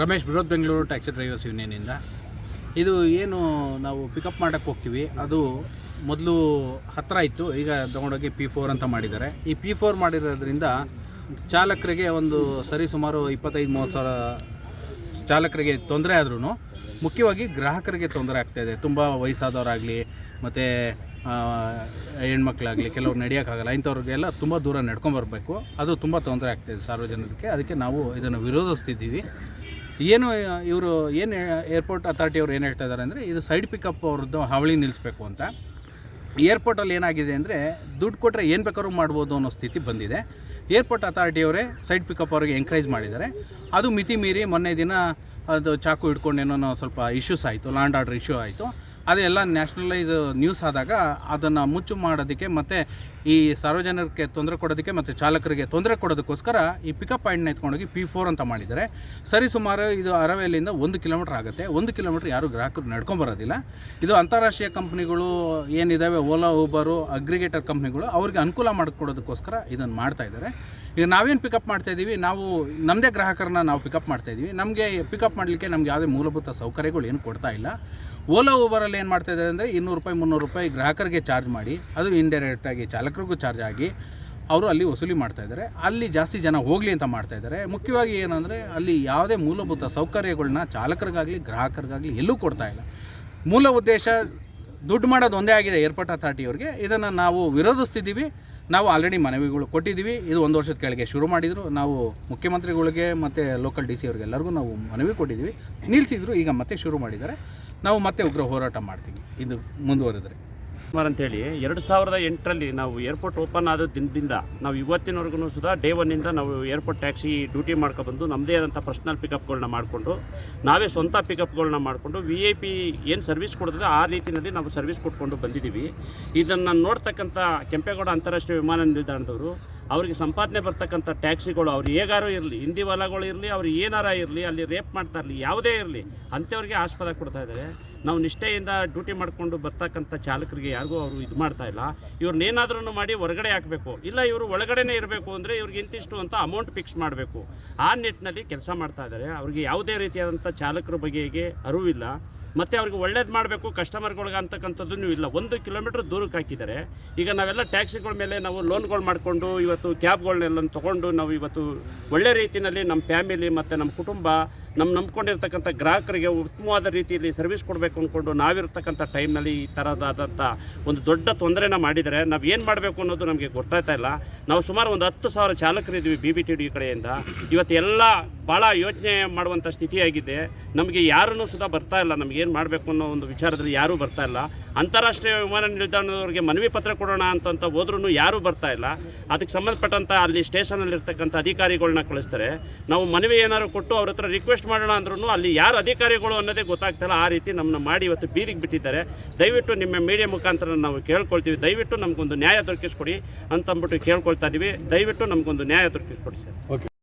ರಮೇಶ್, ಬೃಹತ್ Bengaluru taxi drivers ಯೂನಿಯನಿಂದ ಇದು ಏನು ನಾವು ಪಿಕಪ್ ಮಾಡೋಕ್ಕೆ ಹೋಗ್ತೀವಿ, ಅದು ಮೊದಲು ಹತ್ತಿರ ಇತ್ತು, ಈಗ ತೊಗೊಂಡೋಗಿ ಪಿ ಫೋರ್ ಅಂತ ಮಾಡಿದ್ದಾರೆ. ಈ ಪಿ ಫೋರ್ ಮಾಡಿರೋದ್ರಿಂದ ಚಾಲಕರಿಗೆ ಒಂದು ಸರಿ ಸುಮಾರು ಇಪ್ಪತ್ತೈದು, ಮೂವತ್ತು ಸಾವಿರ ಚಾಲಕರಿಗೆ ತೊಂದರೆ ಆದ್ರೂ ಮುಖ್ಯವಾಗಿ ಗ್ರಾಹಕರಿಗೆ ತೊಂದರೆ ಆಗ್ತಾಯಿದೆ ತುಂಬ ವಯಸ್ಸಾದವರಾಗಲಿ, ಮತ್ತು ಹೆಣ್ಮಕ್ಳಾಗಲಿ, ಕೆಲವ್ರು ನಡೆಯೋಕ್ಕಾಗಲ್ಲ, ಇಂಥವ್ರಿಗೆಲ್ಲ ತುಂಬ ದೂರ ನಡ್ಕೊಂಬರ್ಬೇಕು ಅದು ತುಂಬ ತೊಂದರೆ ಆಗ್ತಾಯಿದೆ ಸಾರ್ವಜನಿಕರಿಗೆ. ಅದಕ್ಕೆ ನಾವು ಇದನ್ನು ವಿರೋಧಿಸ್ತಿದ್ದೀವಿ. ಏನು, ಇವರು ಏನು ಏರ್ಪೋರ್ಟ್ ಅಥಾರಿಟಿಯವ್ರು ಏನು ಹೇಳ್ತಾ ಇದ್ದಾರೆ ಅಂದರೆ, ಇದು ಸೈಡ್ ಪಿಕಪ್ ಅವ್ರದ್ದು ಹಾವಳಿ ನಿಲ್ಲಿಸ್ಬೇಕು ಅಂತ. ಏರ್ಪೋರ್ಟಲ್ಲಿ ಏನಾಗಿದೆ ಅಂದರೆ, ದುಡ್ಡು ಕೊಟ್ಟರೆ ಏನು ಬೇಕಾದ್ರೂ ಮಾಡ್ಬೋದು ಅನ್ನೋ ಸ್ಥಿತಿ ಬಂದಿದೆ. ಏರ್ಪೋರ್ಟ್ ಅಥಾರಿಟಿಯವರೇ ಸೈಡ್ ಪಿಕಪ್ ಅವ್ರಿಗೆ ಎಂಕರೇಜ್ ಮಾಡಿದ್ದಾರೆ. ಅದು ಮಿತಿ ಮೀರಿ ಮೊನ್ನೆ ದಿನ ಅದು ಚಾಕು ಹಿಡ್ಕೊಂಡು ಏನೋ ಸ್ವಲ್ಪ ಇಶ್ಯೂಸ್ ಆಯಿತು ಲ್ಯಾಂಡ್ ಆರ್ಡರ್ ಇಶ್ಯೂ ಆಯಿತು. ಅದೆಲ್ಲ ನ್ಯಾಷನಲೈಸ್ ನ್ಯೂಸ್ ಆದಾಗ ಅದನ್ನು ಮುಚ್ಚು ಮಾಡೋದಕ್ಕೆ ಮತ್ತು ಈ ಸಾರ್ವಜನಿಕರಿಗೆ ತೊಂದರೆ ಕೊಡೋದಕ್ಕೆ ಮತ್ತು ಚಾಲಕರಿಗೆ ತೊಂದರೆ ಕೊಡೋದಕ್ಕೋಸ್ಕರ ಈ ಪಿಕಪ್ ಪಾಯಿಂಟ್ನ ಎತ್ಕೊಂಡೋಗಿ ಪಿ ಫೋರ್ ಅಂತ ಮಾಡಿದ್ದಾರೆ. ಸರಿ, ಸುಮಾರು ಇದು ಅರವೇಲಿಂದ ಒಂದು ಕಿಲೋಮೀಟ್ರ್ ಆಗುತ್ತೆ. ಒಂದು ಕಿಲೋಮೀಟ್ರ್ ಯಾರು ಗ್ರಾಹಕರು ನಡ್ಕೊಂಬರೋದಿಲ್ಲ ಇದು ಅಂತಾರಾಷ್ಟ್ರೀಯ ಕಂಪ್ನಿಗಳು ಏನಿದ್ದಾವೆ ಓಲಾ ಊಬರು ಅಗ್ರಿಗೇಟರ್ ಕಂಪ್ನಿಗಳು ಅವ್ರಿಗೆ ಅನುಕೂಲ ಮಾಡಿಕೊಡೋದಕ್ಕೋಸ್ಕರ ಇದನ್ನು ಮಾಡ್ತಾ ಇದ್ದಾರೆ. ಈಗ ನಾವೇನು ಪಿಕಪ್ ಮಾಡ್ತಾ ಇದ್ದೀವಿ ನಾವು ನಮ್ಮದೇ ಗ್ರಾಹಕರನ್ನ ನಾವು ಪಿಕಪ್ ಮಾಡ್ತಾ ಇದ್ದೀವಿ ನಮಗೆ ಪಿಕಪ್ ಮಾಡಲಿಕ್ಕೆ ನಮ್ಗೆ ಯಾವುದೇ ಮೂಲಭೂತ ಸೌಕರ್ಯಗಳು ಏನು ಕೊಡ್ತಾ ಇಲ್ಲ. ಓಲಾ ಊಬರಲ್ಲಿ ಏನು ಮಾಡ್ತಾ ಇದ್ದಾರೆ ಅಂದರೆ ಇನ್ನೂರು ರೂಪಾಯಿ, ಮುನ್ನೂರು ರೂಪಾಯಿ ಗ್ರಾಹಕರಿಗೆ ಚಾರ್ಜ್ ಮಾಡಿ, ಅದು ಇಂಡೈರೆಕ್ಟಾಗಿ ಚಾಲಕರಿಗೂ ಚಾರ್ಜ್ ಆಗಿ ಅವರು ಅಲ್ಲಿ ವಸೂಲಿ ಮಾಡ್ತಾ ಇದ್ದಾರೆ ಅಲ್ಲಿ ಜಾಸ್ತಿ ಜನ ಹೋಗಲಿ ಅಂತ ಮಾಡ್ತಾ ಇದ್ದಾರೆ ಮುಖ್ಯವಾಗಿ ಏನಂದರೆ ಅಲ್ಲಿ ಯಾವುದೇ ಮೂಲಭೂತ ಸೌಕರ್ಯಗಳನ್ನ ಚಾಲಕರಿಗಾಗಲಿ, ಗ್ರಾಹಕರಿಗಾಗಲಿ ಎಲ್ಲೂ ಕೊಡ್ತಾ ಇಲ್ಲ. ಮೂಲ ಉದ್ದೇಶ ದುಡ್ಡು ಮಾಡೋದು ಒಂದೇ ಆಗಿದೆ, ಏರ್ಪೋರ್ಟ್ ಅಥಾರಿಟಿಯವ್ರಿಗೆ. ಇದನ್ನು ನಾವು ವಿರೋಧಿಸ್ತಿದ್ದೀವಿ. ನಾವು ಆಲ್ರೆಡಿ ಮನವಿಗಳು ಕೊಟ್ಟಿದ್ದೀವಿ. ಇದು ಒಂದು ವರ್ಷದ ಕೆಳಗೆ ಶುರು ಮಾಡಿದರು. ನಾವು ಮುಖ್ಯಮಂತ್ರಿಗಳಿಗೆ ಮತ್ತು ಲೋಕಲ್ ಡಿ ಸಿ ಅವ್ರಿಗೆಲ್ಲರಿಗೂ ನಾವು ಮನವಿ ಕೊಟ್ಟಿದ್ದೀವಿ. ನಿಲ್ಲಿಸಿದ್ರು ಈಗ ಮತ್ತೆ ಶುರು ಮಾಡಿದ್ದಾರೆ. ನಾವು ಮತ್ತೆ ಉಗ್ರ ಹೋರಾಟ ಮಾಡ್ತೀವಿ. ಇದು ಮುಂದುವರೆದರೆ. ಕುಮಾರ್ ಅಂತೇಳಿ ಎರಡು ಸಾವಿರದ ಎಂಟರಲ್ಲಿ ನಾವು ಏರ್ಪೋರ್ಟ್ ಓಪನ್ ಆದ ದಿನದಿಂದ ನಾವು ಇವತ್ತಿನವರೆಗೂ ಸುಧಾ ಡೇ ಒನ್ನಿಂದ ನಾವು ಏರ್ಪೋರ್ಟ್ ಟ್ಯಾಕ್ಸಿ ಡ್ಯೂಟಿ ಮಾಡ್ಕೊಬಂದು ನಮ್ಮದೇ ಆದಂಥ ಪರ್ಸ್ನಲ್ ಪಿಕಪ್ಗಳನ್ನ ಮಾಡಿಕೊಂಡು, ನಾವೇ ಸ್ವಂತ ಪಿಕಪ್ಗಳನ್ನ ಮಾಡಿಕೊಂಡು ವಿ ಐ ಪಿ ಏನು ಸರ್ವಿಸ್ ಕೊಡ್ತದೆ ಆ ರೀತಿಯಲ್ಲಿ ನಾವು ಸರ್ವಿಸ್ ಕೊಟ್ಕೊಂಡು ಬಂದಿದ್ದೀವಿ. ಇದನ್ನು ನೋಡ್ತಕ್ಕಂಥ ಕೆಂಪೇಗೌಡ ಅಂತಾರಾಷ್ಟ್ರೀಯ ವಿಮಾನ ನಿಲ್ದಾಣದವರು ಅವರಿಗೆ ಸಂಪಾದನೆ ಬರ್ತಕ್ಕಂಥ ಟ್ಯಾಕ್ಸಿಗಳು ಅವ್ರು ಹೇಗಾರು ಇರಲಿ, ಹಿಂದಿ ಹೊಲಗಳು ಇರಲಿ, ಅವ್ರು ಏನಾರ ಇರಲಿ, ಅಲ್ಲಿ ರೇಪ್ ಮಾಡ್ತಾ ಇರಲಿ, ಯಾವುದೇ ಇರಲಿ, ಅಂಥವ್ರಿಗೆ ಆಸ್ಪದ ಕೊಡ್ತಾ ಇದ್ದಾರೆ. ನಾವು ನಿಷ್ಠೆಯಿಂದ ಡ್ಯೂಟಿ ಮಾಡಿಕೊಂಡು ಬರ್ತಕ್ಕಂಥ ಚಾಲಕರಿಗೆ ಯಾರಿಗೂ ಅವರು ಇದು ಮಾಡ್ತಾ ಇಲ್ಲ. ಇವ್ರನ್ನೇನಾದ್ರೂ ಮಾಡಿ ಹೊರಗಡೆ ಹಾಕಬೇಕು. ಇಲ್ಲ ಇವರು ಒಳಗಡೆನೇ ಇರಬೇಕು ಅಂದರೆ ಇವ್ರಿಗೆ ಇಂತಿಷ್ಟು ಅಂತ ಅಮೌಂಟ್ ಫಿಕ್ಸ್ ಮಾಡಬೇಕು. ಆ ನಿಟ್ಟಿನಲ್ಲಿ ಕೆಲಸ ಮಾಡ್ತಾ ಇದ್ದಾರೆ. ಅವ್ರಿಗೆ ಯಾವುದೇ ರೀತಿಯಾದಂಥ ಚಾಲಕರ ಬಗೆಗೆ ಅರಿವಿಲ್ಲ. ಮತ್ತು ಅವ್ರಿಗೆ ಒಳ್ಳೇದು ಮಾಡಬೇಕು ಕಸ್ಟಮರ್ಗಳಿಗೆ ಅಂತಕ್ಕಂಥದ್ದು ಇಲ್ಲ. ಒಂದು ಕಿಲೋಮೀಟ್ರ್ ದೂರಕ್ಕೆ ಹಾಕಿದ್ದಾರೆ. ಈಗ ನಾವೆಲ್ಲ ಟ್ಯಾಕ್ಸಿಗಳ ಮೇಲೆ ನಾವು ಲೋನ್ಗಳು ಮಾಡಿಕೊಂಡು ಇವತ್ತು ಕ್ಯಾಬ್ಗಳನ್ನೆಲ್ಲ ತೊಗೊಂಡು ನಾವು ಇವತ್ತು ಒಳ್ಳೆ ರೀತಿಯಲ್ಲಿ ನಮ್ಮ ಫ್ಯಾಮಿಲಿ ಮತ್ತು ನಮ್ಮ ಕುಟುಂಬ ನಮ್ಮ ನಂಬ್ಕೊಂಡಿರ್ತಕ್ಕಂಥ ಗ್ರಾಹಕರಿಗೆ ಉತ್ತಮವಾದ ರೀತಿಯಲ್ಲಿ ಸರ್ವಿಸ್ ಕೊಡಬೇಕು ಅಂದ್ಕೊಂಡು ನಾವಿರ್ತಕ್ಕಂಥ ಟೈಮ್ನಲ್ಲಿ ಈ ಥರದಾದಂಥ ಒಂದು ದೊಡ್ಡ ತೊಂದರೆನ ಮಾಡಿದರೆ ನಾವು ಏನು ಮಾಡಬೇಕು ಅನ್ನೋದು ನಮಗೆ ಗೊತ್ತಾಯ್ತಾ ಇಲ್ಲ. ನಾವು ಸುಮಾರು ಒಂದು ಹತ್ತು ಸಾವಿರ ಚಾಲಕರಿದ್ದೀವಿ ಬಿ ಬಿ ಟಿ ಡಿ ಕಡೆಯಿಂದ. ಇವತ್ತು ಎಲ್ಲ ಭಾಳ ಯೋಚನೆ ಮಾಡುವಂಥ ಸ್ಥಿತಿಯಾಗಿದೆ. ನಮಗೆ ಯಾರೂ ಸುಧಾ ಬರ್ತಾ ಇಲ್ಲ. ನಮ್ಗೆ ಏನು ಮಾಡಬೇಕು ಅನ್ನೋ ಒಂದು ವಿಚಾರದಲ್ಲಿ ಯಾರೂ ಬರ್ತಾ ಇಲ್ಲ. ಅಂತಾರಾಷ್ಟ್ರೀಯ ವಿಮಾನ ನಿಲ್ದಾಣದವರಿಗೆ ಮನವಿ ಪತ್ರ ಕೊಡೋಣ ಅಂತಂತ ಹೋದ್ರೂ ಯಾರೂ ಬರ್ತಾ ಇಲ್ಲ. ಅದಕ್ಕೆ ಸಂಬಂಧಪಟ್ಟಂಥ ಅಲ್ಲಿ ಸ್ಟೇಷನಲ್ಲಿರ್ತಕ್ಕಂಥ ಅಧಿಕಾರಿಗಳನ್ನ ಕಳಿಸ್ತಾರೆ. ನಾವು ಮನವಿ ಏನಾದ್ರು ಕೊಟ್ಟು ಅವ್ರ ಹತ್ರ ರಿಕ್ವೆಸ್ಟ್ ಮಾಡೋಣ ಅಂದ್ರೂ ಅಲ್ಲಿ ಯಾರು ಅಧಿಕಾರಿಗಳು ಅನ್ನೋದೇ ಗೊತ್ತಾಗ್ತಲ್ಲ. ಆ ರೀತಿ ನಮ್ಮನ್ನ ಮಾಡಿ ಇವತ್ತು ಬೀದಿಗೆ ಬಿಟ್ಟಿದ್ದಾರೆ. ದಯವಿಟ್ಟು ನಿಮ್ಮ ಮೀಡಿಯಾ ಮುಖಾಂತರ ನಾವು ಕೇಳ್ಕೊಳ್ತೀವಿ. ದಯವಿಟ್ಟು ನಮಗೊಂದು ನ್ಯಾಯ ದೊರಕಿಸ್ಕೊಡಿ ಅಂತಂದ್ಬಿಟ್ಟು ಕೇಳ್ಕೊಳ್ತಾ ಇದ್ದೀವಿ ದಯವಿಟ್ಟು ನಮಗೊಂದು ನ್ಯಾಯ ದೊರಕಿಸ್ಕೊಡಿ ಸರ್. ಓಕೆ